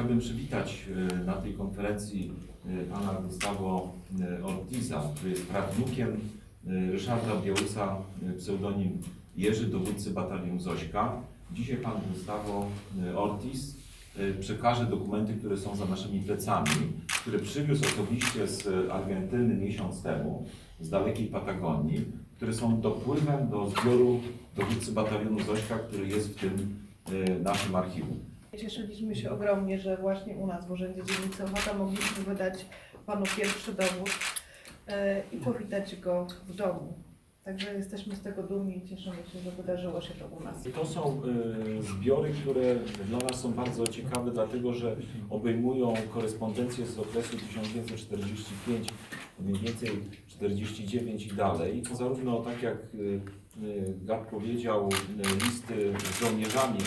Chciałbym przywitać e, na tej konferencji e, pana Gustavo e, Ortiza, który jest prawnukiem e, Ryszarda Białusa, e, pseudonim Jerzy, dowódcy batalionu Zośka. Dzisiaj pan Gustavo Ortiz przekaże dokumenty, które są za naszymi plecami, które przywiózł osobiście z Argentyny miesiąc temu, z dalekiej Patagonii, które są dopływem do zbioru dowódcy batalionu Zośka, który jest w tym naszym archiwum. Cieszyliśmy się ogromnie, że właśnie u nas w Urzędzie Dzielnicy Ochota mogliśmy wydać Panu pierwszy dowód e, i powitać go w domu. Także jesteśmy z tego dumni i cieszymy się, że wydarzyło się to u nas. To są e, zbiory, które dla nas są bardzo ciekawe, dlatego że obejmują korespondencję z okresu 1945, mniej więcej 49 i dalej. Zarówno tak jak e, e, Gad powiedział, listy z żołnierzami,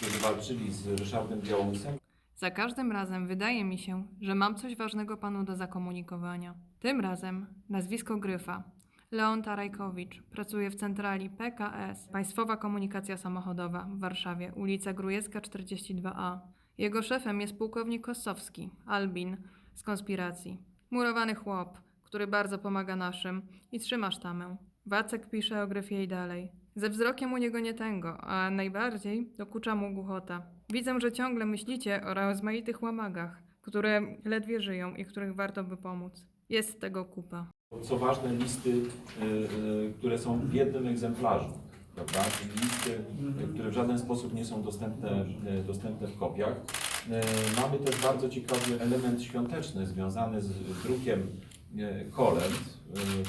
którzy walczyli z Ryszardem Białysem, Za każdym razem wydaje mi się, że mam coś ważnego panu do zakomunikowania. Tym razem nazwisko Gryfa. Leon Tarajkowicz pracuje w centrali PKS, Państwowa Komunikacja Samochodowa w Warszawie, ulica Grujecka 42A. Jego szefem jest pułkownik Kosowski, Albin, z konspiracji. Murowany chłop, który bardzo pomaga naszym i trzyma sztamę. Wacek pisze o Gryfie i dalej. Ze wzrokiem u niego nie tęgo, a najbardziej dokucza mu głuchota. Widzę, że ciągle myślicie o rozmaitych łamagach, które ledwie żyją i których warto by pomóc. Jest tego kupa. co ważne, listy, e, e, które są w jednym egzemplarzu. Prawda? Listy, które w żaden sposób nie są dostępne, e, dostępne w kopiach. Mamy też bardzo ciekawy element świąteczny związany z drukiem kolęd,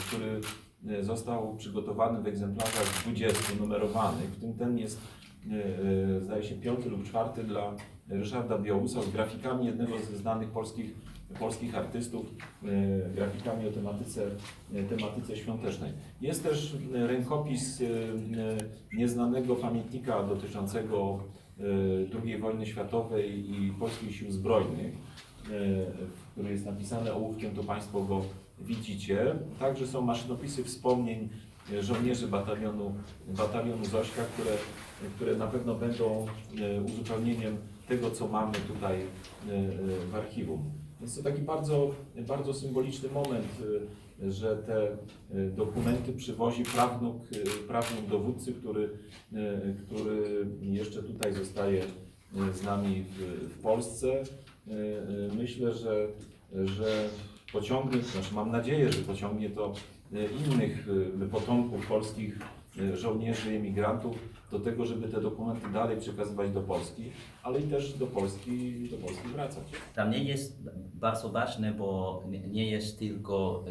który został przygotowany w egzemplarzach 20 numerowanych, w tym ten jest e, e, zdaje się piąty lub czwarty dla Ryszarda Białusa z grafikami jednego ze znanych polskich, polskich artystów, e, grafikami o tematyce, e, tematyce świątecznej. Jest też e, rękopis e, e, nieznanego pamiętnika dotyczącego e, II wojny światowej i polskich sił zbrojnych, e, który jest napisany ołówkiem, to Państwo go widzicie. Także są maszynopisy wspomnień e, żołnierzy batalionu, batalionu Zośka, które, które na pewno będą e, uzupełnieniem tego, co mamy tutaj e, w archiwum. Jest to taki bardzo, bardzo symboliczny moment, że te dokumenty przywozi prawnuk, prawnuk dowódcy, który, który jeszcze tutaj zostaje z nami w, w Polsce. Myślę, że, że pociągnie, znaczy mam nadzieję, że pociągnie to e, innych e, potomków polskich e, żołnierzy, emigrantów do tego, żeby te dokumenty dalej przekazywać do Polski, ale i też do Polski, do Polski wracać. Dla mnie jest bardzo ważne, bo nie- nie jest tylko,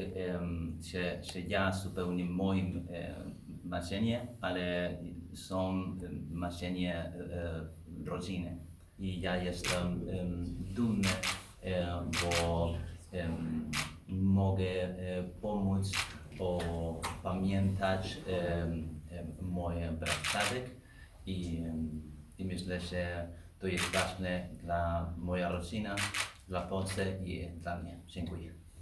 że, że ja zupełnie moim em, marzenie, ale są marzenie rodziny. I ja jestem em, dumny, bo mogę e, pomóc o pamiętać moje bratadek i, i myślę, że to jest ważne dla moja rodzina, dla Polski i dla mnie. Dziękuję.